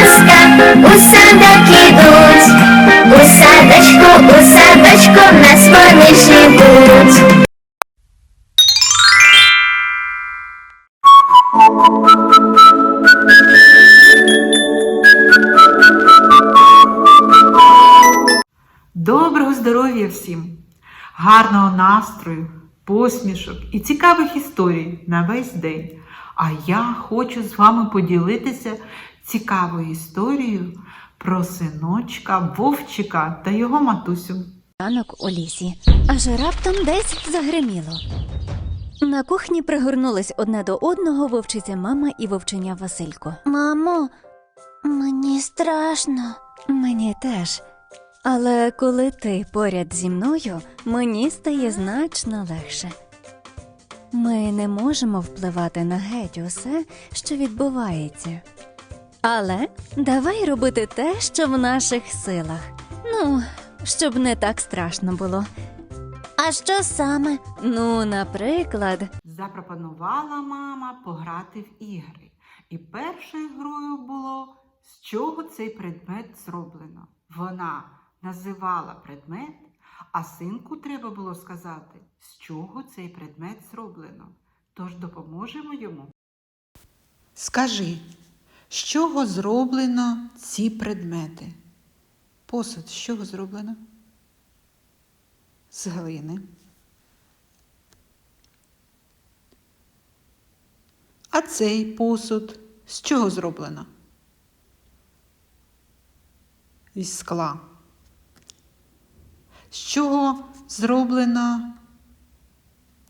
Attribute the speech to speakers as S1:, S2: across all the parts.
S1: ласка, у садок ідуть, у садочку, у садочку нас вони живуть.
S2: Доброго здоров'я всім, гарного настрою, посмішок і цікавих історій на весь день. А я хочу з вами поділитися цікавою історією про синочка Вовчика та його матусю.
S3: Ранок у лісі, аж раптом десь загриміло. На кухні пригорнулись одне до одного вовчиця мама і вовченя Василько. Мамо, мені страшно. Мені теж. Але коли ти поряд зі мною, мені стає значно легше. Ми не можемо впливати на геть усе, що відбувається. Але давай робити те, що в наших силах. Ну, щоб не так страшно було. А що саме? Ну, наприклад,
S2: Запропонувала мама пограти в ігри. І першою грою було з чого цей предмет зроблено. Вона називала предмет, а синку треба було сказати, з чого цей предмет зроблено. Тож допоможемо йому. Скажи, з чого зроблено ці предмети? Посуд з чого зроблено? З глини. А цей посуд з чого зроблено? Із скла. З чого зроблено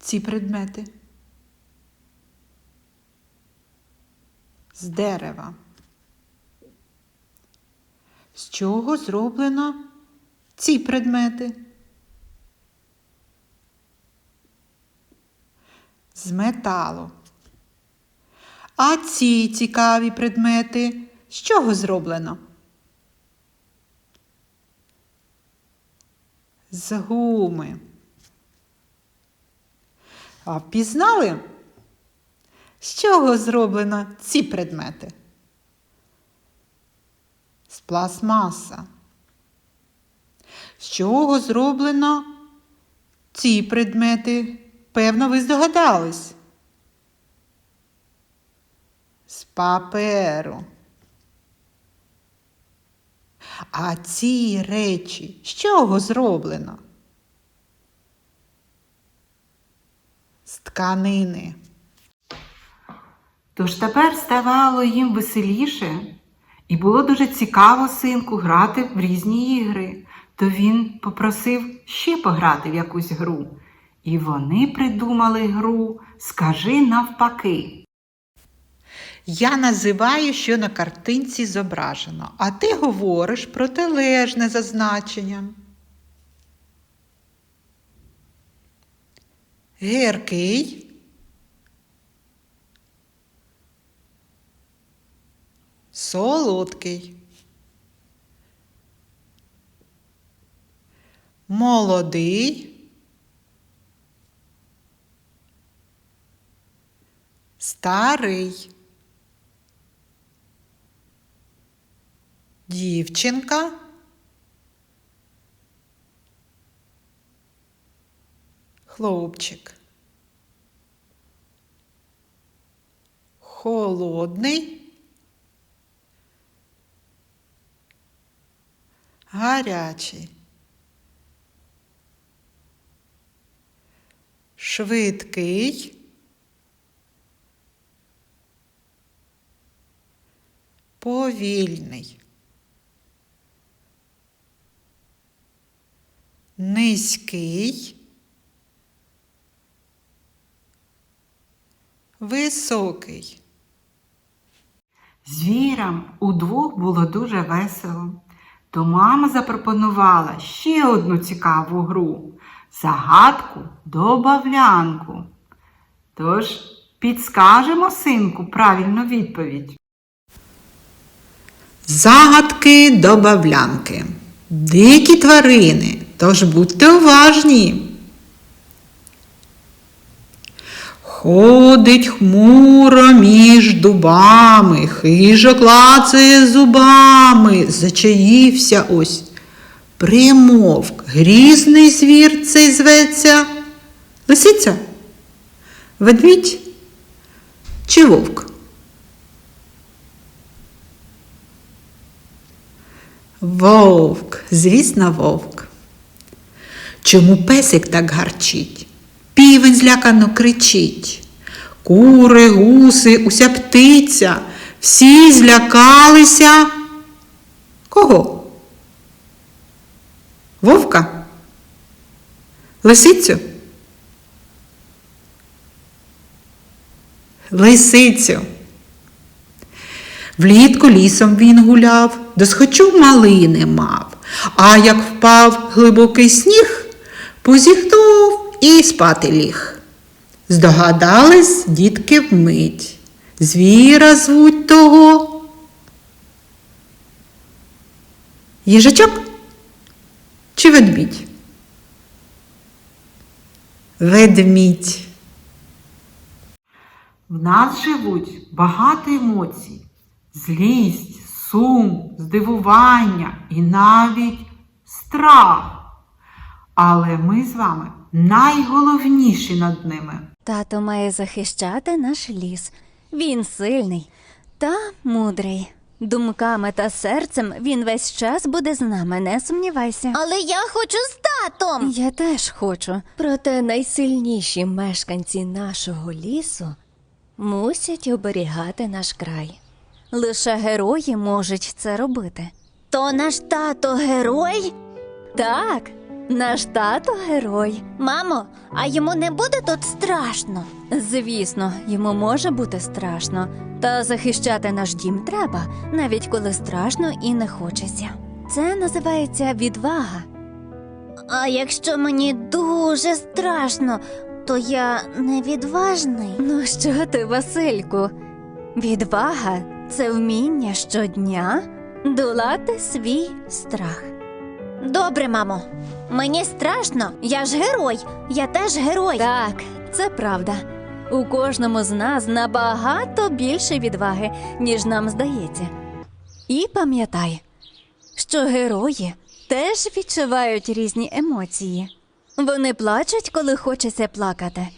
S2: ці предмети? З дерева. З чого зроблено ці предмети? З металу. А ці цікаві предмети з чого зроблено? З гуми. А впізнали? З чого зроблено ці предмети? З пластмаса. З чого зроблено ці предмети? Певно, ви здогадались. З паперу. А ці речі з чого зроблено? З тканини. Тож тепер ставало їм веселіше, і було дуже цікаво синку грати в різні ігри. То він попросив ще пограти в якусь гру. І вони придумали гру Скажи навпаки. Я називаю, що на картинці зображено, а ти говориш протилежне за значенням. Гіркий. Солодкий. Молодий. Старий. Дівчинка. Хлопчик. Холодний. Гарячий. Швидкий. Повільний. Низький. Високий. Звірам удвох було дуже весело. То мама запропонувала ще одну цікаву гру загадку добавлянку. Тож підскажемо синку правильну відповідь. Загадки добавлянки. Дикі тварини, тож будьте уважні. Ходить хмуро між дубами, хижо клацає зубами, зачаївся ось. Примовк, грізний звір цей зветься? Лисиця? Ведмідь чи вовк? Вовк, звісно, вовк. Чому песик так гарчить? Півень злякано кричить. Кури, гуси, уся птиця, всі злякалися. Кого? Вовка? Лисицю? Лисицю. Влітку лісом він гуляв, досхочу малини мав, а як впав глибокий сніг, позіхнув і спати ліг. Здогадались дітки вмить. Звіра звуть того. Їжачок чи ведмідь? Ведмідь. В нас живуть багато емоцій, злість, сум, здивування і навіть страх. Але ми з вами найголовніші над ними.
S3: Тато має захищати наш ліс. Він сильний та мудрий. Думками та серцем він весь час буде з нами, не сумнівайся.
S1: Але я хочу з татом.
S3: Я теж хочу.
S4: Проте найсильніші мешканці нашого лісу
S3: Мусять оберігати наш край. Лише герої можуть це робити.
S1: То наш тато герой?
S3: Так, наш тато герой.
S1: Мамо, а йому не буде тут страшно.
S3: Звісно, йому може бути страшно, та захищати наш дім треба, навіть коли страшно і не хочеться. Це називається відвага.
S1: А якщо мені дуже страшно, то я невідважний.
S3: Ну що ти, Васильку? Відвага це вміння щодня долати свій страх.
S1: Добре, мамо. Мені страшно, я ж герой, я теж герой.
S3: Так, це правда. У кожному з нас набагато більше відваги, ніж нам здається. І пам'ятай, що герої теж відчувають різні емоції. Вони плачуть, коли хочеться плакати,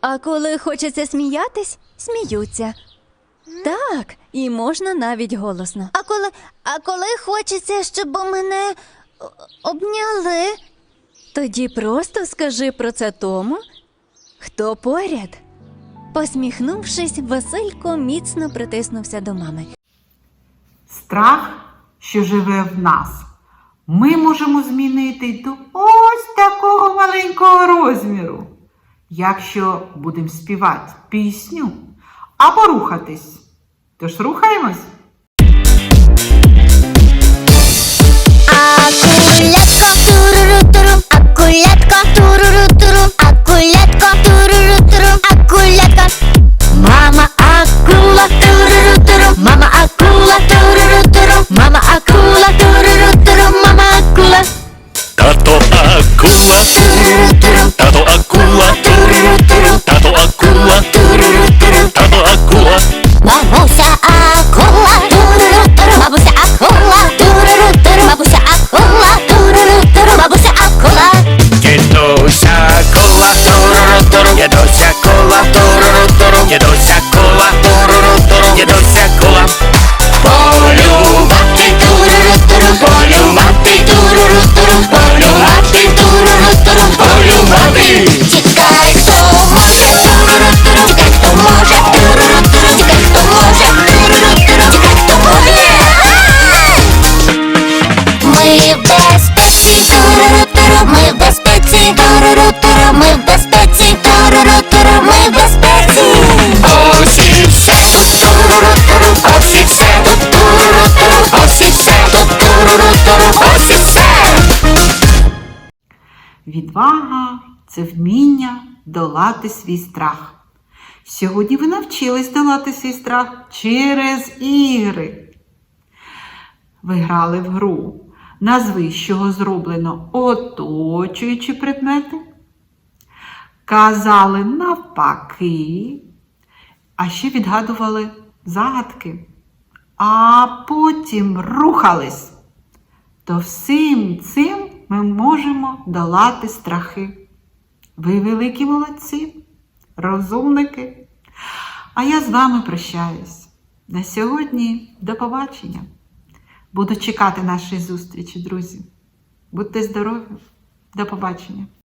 S3: а коли хочеться сміятись, сміються. Так, і можна навіть голосно.
S1: А коли, а коли хочеться, щоб мене о- обняли.
S3: Тоді просто скажи про це тому, хто поряд. Посміхнувшись, Василько міцно притиснувся до мами.
S2: Страх, що живе в нас, ми можемо змінити до ось такого маленького розміру, якщо будемо співати пісню або рухатись. Тож рухаємось.
S5: Wow. Ми в безпеці, туруру-туру, ми в безпеці.
S6: Ось і все тут, туруру-туру, ось і все тут, туруру-туру, ось і все тут, туруру-туру, ось і все.
S2: Відвага це вміння долати свій страх. Сьогодні ви навчились долати свій страх через ігри. Ви грали в гру. Назви, з чого зроблено оточуючі предмети. Казали навпаки, а ще відгадували загадки. А потім рухались. То всім цим ми можемо долати страхи. Ви великі молодці, розумники. А я з вами прощаюсь. На сьогодні до побачення. Буду чекати нашої зустрічі, друзі. Будьте здорові. До побачення.